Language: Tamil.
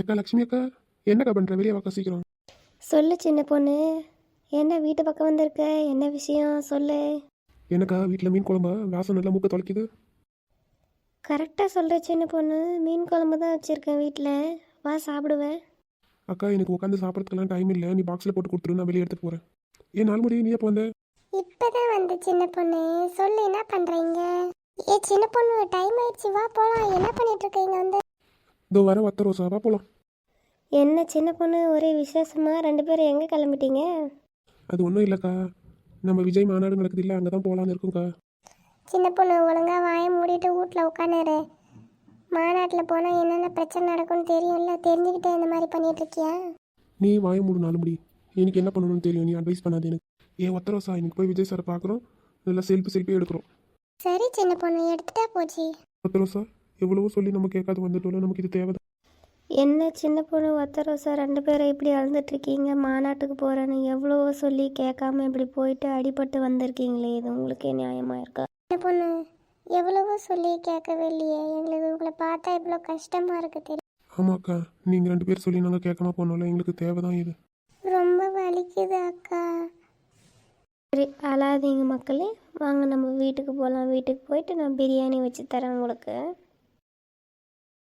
ஏக்கா லக்ஷ்மி அக்கா? என்னக்கா பண்ணுற வெளியே வாக்கா சீக்கிரம். சொல்லு சின்ன பொண்ணு. என்ன வீட்டு பக்கம் வந்திருக்க? என்ன விஷயம்? சொல்லு. என்னக்கா வீட்டில் மீன் குழம்பா? வாசம் நல்லா மூக்க தொலைக்குது. கரெக்டாக சொல்கிற சின்ன பொண்ணு. மீன் குழம்பு தான் வச்சுருக்கேன் வீட்டில் வா சாப்பிடுவேன் அக்கா எனக்கு உட்காந்து சாப்பிட்றதுக்கெல்லாம் டைம் இல்லை. நீ பாக்ஸில் போட்டு கொடுத்துரு. நான் வெளியே எடுத்துட்டு போகிறேன் ஏன் நாள் முடி நீ எப்போ வந்த? இப்பதான் வந்து சின்ன பொண்ணு. சொல்லு என்ன பண்றீங்க ஏ சின்ன பொண்ணு டைம் ஆயிடுச்சு. வா போலாம். என்ன பண்ணிட்டு இருக்கீங்க வந்து? இதோ வர வத்த ரோசா வா போகலாம் என்ன சின்ன பொண்ணு ஒரே விசேஷமாக ரெண்டு பேரும் எங்கே கிளம்பிட்டீங்க? அது ஒன்றும் இல்லைக்கா. நம்ம விஜய் மாநாடு நடக்குது இல்லை அங்கே தான் போகலான்னு இருக்கும்க்கா. சின்ன பொண்ணு ஒழுங்கா வாயை மூடிட்டு வீட்டில் உட்காந்துரு மாநாட்டில் போனால் என்னென்ன பிரச்சனை நடக்கும்னு தெரியும்ல? தெரிஞ்சுக்கிட்டே இந்த மாதிரி பண்ணிட்டு இருக்கியா? நீ வாய மூடு நாலு முடி. எனக்கு என்ன பண்ணணும்னு தெரியும்? நீ அட்வைஸ் பண்ணாது எனக்கு. ஏ ஒத்த ரோசா இன்னைக்கு போய் விஜய் சாரை பார்க்குறோம் நல்லா செல்ஃபி செல்ஃபி எடுக்கிறோம். சரி சின்ன பொண்ணு எடுத்துட்டா போச்சு. ஒத்த ரோசா? எவ்வளவோ சொல்லி நம்ம கேட்காது வந்துட்டோம்ல நமக்கு இது தேவை என்ன சின்ன பொண்ணு ஒத்த ரோசா ரெண்டு பேரும் இப்படி அழுதுட்ருக்கீங்க மாநாட்டுக்கு போகிறேன்னு எவ்வளவோ சொல்லி கேட்காம இப்படி போயிட்டு அடிபட்டு வந்திருக்கீங்களே இது உங்களுக்கே நியாயமாக இருக்கா? சின்ன பொண்ணு எவ்வளவோ சொல்லி கேட்கவே இல்லையே. எங்களுக்கு உங்களை பார்த்தா இவ்வளோ கஷ்டமா இருக்கு தெரியும்? ஆமாக்கா நீங்கள் ரெண்டு பேர் சொல்லி நாங்கள் கேட்காம போனோம்ல எங்களுக்கு தேவை தான் இது. ரொம்ப வலிக்குது அக்கா. சரி அழாதீங்க மக்களே. வாங்க நம்ம வீட்டுக்கு போகலாம் வீட்டுக்கு போயிட்டு நான் பிரியாணி வச்சு தரேன் உங்களுக்கு.